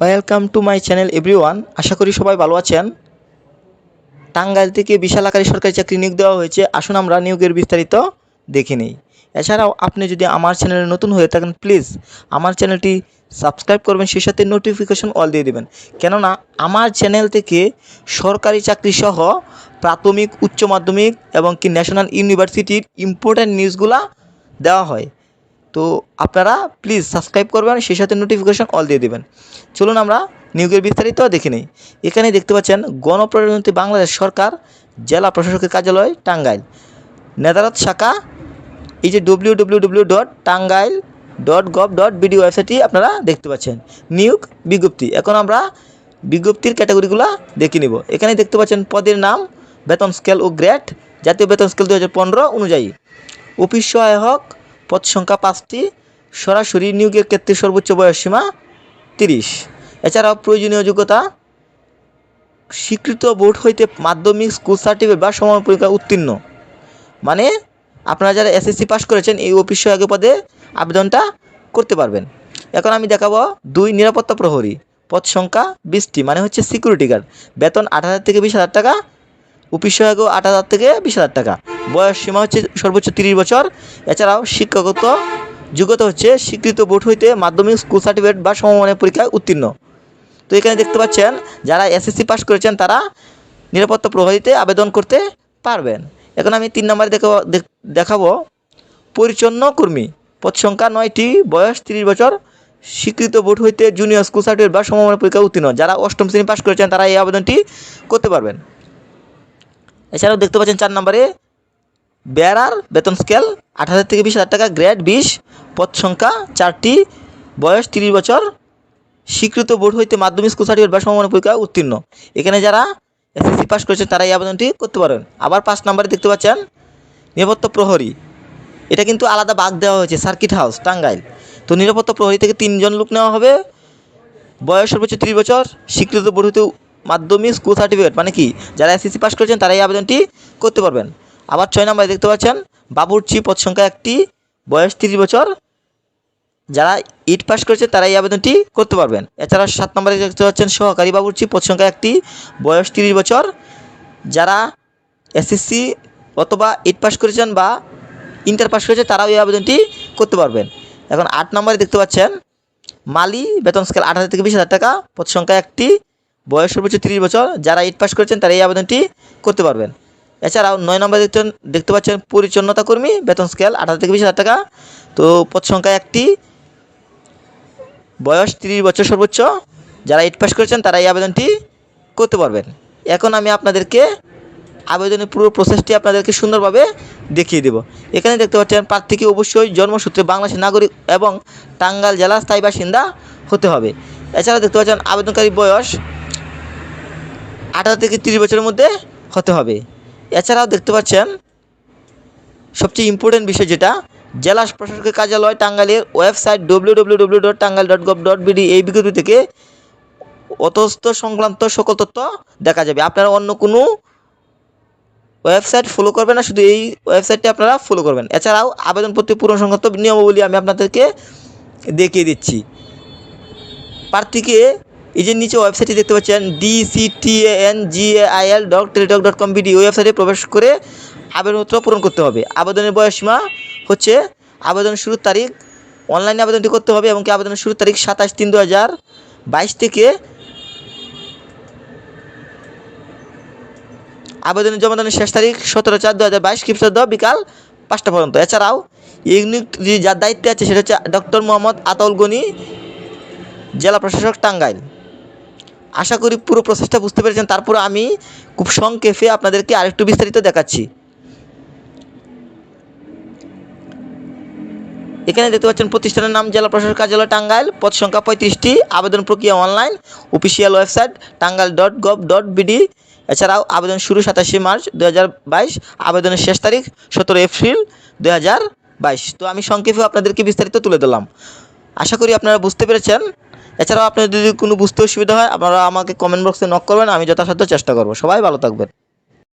Welcome to my channel everyone আশা করি সবাই ভালো আছেন। টাঙ্গাইল থেকে বিশাল আকারে সরকারি চাকরি নিয়োগ দেওয়া হয়েছে। আসুন আমরা নিয়োগের বিস্তারিত দেখে নিই। এছাড়াও আপনি যদি আমার চ্যানেলে নতুন হয়ে থাকেন প্লিজ আমার চ্যানেলটি সাবস্ক্রাইব করবেন, সেই সাথে নোটিফিকেশন অল দিয়ে দেবেন। কেননা আমার চ্যানেল থেকে সরকারি চাকরি সহ প্রাথমিক, উচ্চ মাধ্যমিক এবং কি ন্যাশনাল ইউনিভার্সিটির ইম্পর্ট্যান্ট নিউজগুলা দেওয়া হয়। তো আপনারা প্লিজ সাবস্ক্রাইব করবেন, সেই সাথে নোটিফিকেশন অল দিয়ে দেবেন। চলুন আমরা নিয়োগের বিস্তারিত দেখে নিই। এখানে দেখতে পাচ্ছেন, গণপ্রজাতন্ত্রী বাংলাদেশ সরকার, জেলা প্রশাসকের কার্যালয়, টাঙ্গাইল। নেদারত শাখা, এই যে W W W dot Tangail dot gov dot BD ওয়েবসাইটটি আপনারা দেখতে পাচ্ছেন। নিয়োগ বিজ্ঞপ্তি। এখন আমরা বিজ্ঞপ্তির ক্যাটাগরিগুলো দেখে নিব। এখানে দেখতে পাচ্ছেন পদের নাম, বেতন স্কেল ও গ্রেড জাতীয় বেতন স্কেল দু হাজার পনেরো অনুযায়ী। অফিস সহায়ক পদ সংখ্যা পাঁচটি, সরাসরি নিয়োগের ক্ষেত্রে সর্বোচ্চ বয়সসীমা তিরিশ। এছাড়াও প্রয়োজনীয় যোগ্যতা, স্বীকৃত বোর্ড হইতে মাধ্যমিক স্কুল সার্টিফিকেট বা সমান পরীক্ষা উত্তীর্ণ। মানে আপনারা যারা এসএসসি পাস করেছেন, এই অফিস সহায়ক পদে আবেদনটা করতে পারবেন। এখন আমি দেখাবো দুই নিরাপত্তা প্রহরী, পদ সংখ্যা বিশটি মানে হচ্ছে সিকিউরিটি গার্ড বেতন আট হাজার থেকে বিশ হাজার টাকা, অফিস সহায়ক আট হাজার থেকে বিশ হাজার টাকা। বয়স সীমা হচ্ছে সর্বোচ্চ তিরিশ বছর। এছাড়াও শিক্ষাগত যোগ্যতা হচ্ছে স্বীকৃত বোর্ড হইতে মাধ্যমিক স্কুল সার্টিফিকেট বা সমমানের পরীক্ষায় উত্তীর্ণ। তো এখানে দেখতে পাচ্ছেন, যারা এসএসসি পাস করেছেন তারা নিরাপত্তা প্রহরীতে আবেদন করতে পারবেন। এখন আমি তিন নম্বরে দেখাবো, দেখ- দেখাবো পরিচ্ছন্ন কর্মী। পদ সংখ্যা নয়টি, বয়স তিরিশ বছর, স্বীকৃত বোর্ড হইতে জুনিয়র স্কুল সার্টিফিকেট বা সমমানের পরীক্ষা উত্তীর্ণ। যারা অষ্টম শ্রেণি পাস করেছেন তারা এই আবেদনটি করতে পারবেন। এছাড়াও দেখতে পাচ্ছেন চার নম্বরে বেয়ারার বেতন স্কেল আট হাজার থেকে বিশ হাজার টাকা, গ্রেড বিশ, পদ সংখ্যা চারটি, বয়স তিরিশ বছর, স্বীকৃত বোর্ড হইতে মাধ্যমিক স্কুল সার্টিফিকেট বা সমমানের পরীক্ষা উত্তীর্ণ। এখানে যারা এসএসসি পাস করেছে তারা এই আবেদনটি করতে পারেন। আবার পাঁচ নম্বরে দেখতে পাচ্ছেন, নিরাপত্তা প্রহরী। এটা কিন্তু আলাদা বাঘ দেওয়া হয়েছে সার্কিট হাউস টাঙ্গাইল। তো নিরাপত্তা প্রহরী থেকে তিনজন লোক নেওয়া হবে। বয়স সর্বোচ্চ ত্রিশ বছর, স্বীকৃত বোর্ড হইতে মাধ্যমিক স্কুল সার্টিফিকেট মানে কি? যারা এসএসসি পাস করেছেন, তারা এই আবেদনটি করতে পারবেন। আবার ছয় নম্বরে দেখতে পাচ্ছেন, বাবুর্চি পদ সংখ্যা একটি, বয়স তিরিশ বছর। যারা ইট পাস করেছে তারা এই আবেদনটি করতে পারবেন। এছাড়া সাত নম্বরে দেখতে পাচ্ছেন, সহকারী বাবুর্চি পদ সংখ্যা একটি, বয়স তিরিশ বছর। যারা এসএসসি অথবা ইট পাস করেছেন বা ইন্টার পাস করেছে তারাও এই আবেদনটি করতে পারবেন। এখন আট নম্বরে দেখতে পাচ্ছেন, মালি বেতন স্কেল আট হাজার থেকে বিশ হাজার টাকা, পদ সংখ্যা একটি, বয়স সর্বোচ্চ তিরিশ বছর। যারা ইট পাস করেছেন তারা এই আবেদনটি করতে পারবেন। এছাড়াও নয় নম্বর দেখতে দেখতে পাচ্ছেন পরিচ্ছন্নতা কর্মী, বেতন স্কেল হাজার থেকে বিশ হাজার টাকা। তো পদ সংখ্যা একটি। বয়স তিরিশ বছর সর্বোচ্চ। যারা এইট পাস করেছেন, তারা এই আবেদনটি করতে পারবেন। এখন আমি আপনাদেরকে আবেদনের পুরো প্রসেসটি আপনাদেরকে সুন্দরভাবে দেখিয়ে দেব। এখানে দেখতে পাচ্ছেন, প্রার্থীকে অবশ্যই জন্মসূত্রে বাংলাদেশের নাগরিক এবং টাঙ্গাল জেলা স্থায়ী বাসিন্দা হতে হবে। এছাড়া দেখতে পাচ্ছেন আবেদনকারী বয়স আঠারো থেকে তিরিশ বছরের মধ্যে হতে হবে। এছাড়াও দেখতে পাচ্ছেন সবচেয়ে ইম্পর্টেন্ট বিষয় যেটা, জেলা প্রশাসকের কার্যালয় টাঙ্গাইলের website W W W dot Tangail dot gov dot BD এই বিজ্ঞপ্তি থেকে অতস্থ সংক্রান্ত সকল তথ্য দেখা যাবে। আপনারা অন্য কোনো ওয়েবসাইট ফলো করবেন না, শুধু এই ওয়েবসাইটটি আপনারা ফলো করবেন। এছাড়াও আবেদনপত্র পূরণ সংক্রান্ত নিয়মাবলী আমি আপনাদেরকে দেখিয়ে দিচ্ছি। প্রার্থীকে এই যে নিচে ওয়েবসাইটটি দেখতে পাচ্ছেন DCTN GAIL dot Teletalk dot com BD ওয়েবসাইটে প্রবেশ করে আবেদনপত্র পূরণ করতে হবে। আবেদনের বয়সীমা হচ্ছে আবেদনের শুরুর তারিখ অনলাইনে আবেদনটি করতে হবে এবং কি আবেদনের শুরুর তারিখ সাতাশ তিন দু হাজার বাইশ থেকে আবেদনের জমাদানের শেষ তারিখ সতেরো চার দু হাজার বাইশ খ্রিস্টাব্দ বিকাল পাঁচটা পর্যন্ত। এছাড়াও ইউনিট যার দায়িত্বে আছে সেটা হচ্ছে ডক্টর মোহাম্মদ আতাউল গনি, জেলা প্রশাসক টাঙ্গাইল। আশা করি পুরো প্রসেসটা বুঝতে পেরেছেন। তারপরে আমি খুব সংক্ষেপে আপনাদেরকে আরেকটু বিস্তারিত দেখাচ্ছি। এখানে দেখতে পাচ্ছেন, প্রতিষ্ঠানের নাম জেলা প্রশাসক কার্যালয় টাঙ্গাইল, পদ সংখ্যা পঁয়ত্রিশটি, আবেদন প্রক্রিয়া online official website Tangail dot gov dot BD এছাড়াও আবেদন শুরু সাতাশে মার্চ দু হাজার বাইশ, আবেদনের শেষ তারিখ সতেরো এপ্রিল দু হাজার বাইশ। তো আমি সংক্ষেপে আপনাদেরকে বিস্তারিত তুলে দিলাম আশা করি আপনারা বুঝতে পেরেছেন এছাড়াও আপনার যদি কোনো বুঝতে অসুবিধা হয়, আপনারা আমাকে কমেন্ট বক্সে নক করবেন, আমি যথাসাধ্য চেষ্টা করব। সবাই ভালো থাকবেন।